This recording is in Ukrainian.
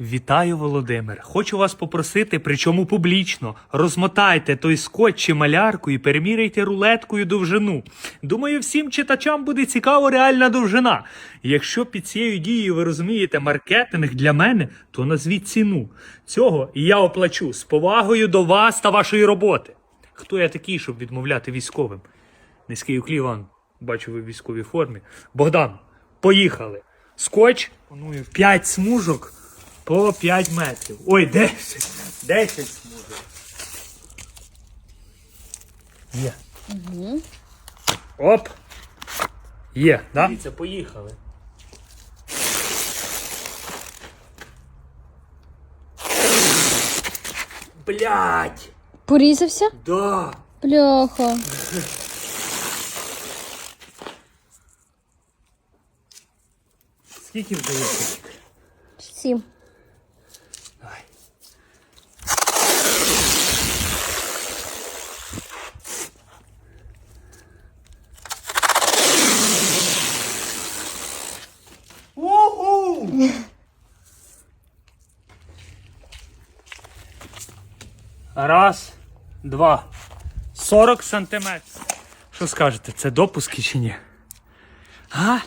Вітаю, Володимир. Хочу вас попросити, причому публічно, розмотайте той скотч чи малярку і переміряйте рулеткою довжину. Думаю, всім читачам буде цікаво реальна довжина. Якщо під цією дією ви розумієте маркетинг для мене, то назвіть ціну. Цього я оплачу з повагою до вас та вашої роботи. Хто я такий, щоб відмовляти військовим? Низький Іван, бачу ви в військовій формі. Богдан, поїхали. Скотч, пропоную 5 смужок по 5 метрів. Ой, 10. 10 смужок. Є. Оп. Є, да? Дивіться, поїхали. Блять! Порізався? Да! Бляха. Скільки вдається? Сім. Раз, два. 40 сантиметрів. Що скажете, це допуски чи ні? А?